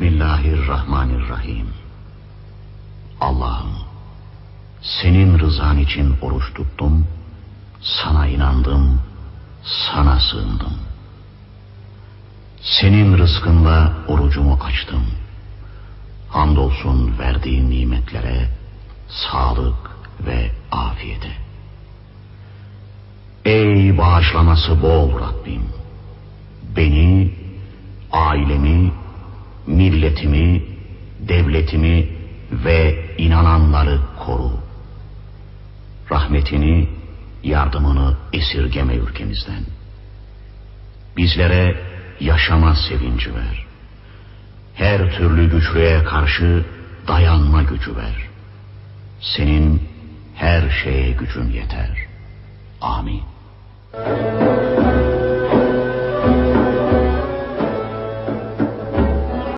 Bismillahirrahmanirrahim. Allah'ım, senin rızan için oruç tuttum, sana inandım, sana sığındım. Senin rızkınla orucumu açtım. Hamdolsun verdiğin nimetlere, sağlık ve afiyete. Ey bağışlaması bol Rabbim! Beni, ailemi, milletimi, devletimi ve inananları koru. Rahmetini, yardımını esirgeme ülkemizden. Bizlere yaşama sevinci ver. Her türlü güçlüğe karşı dayanma gücü ver. Senin her şeye gücün yeter. Amin.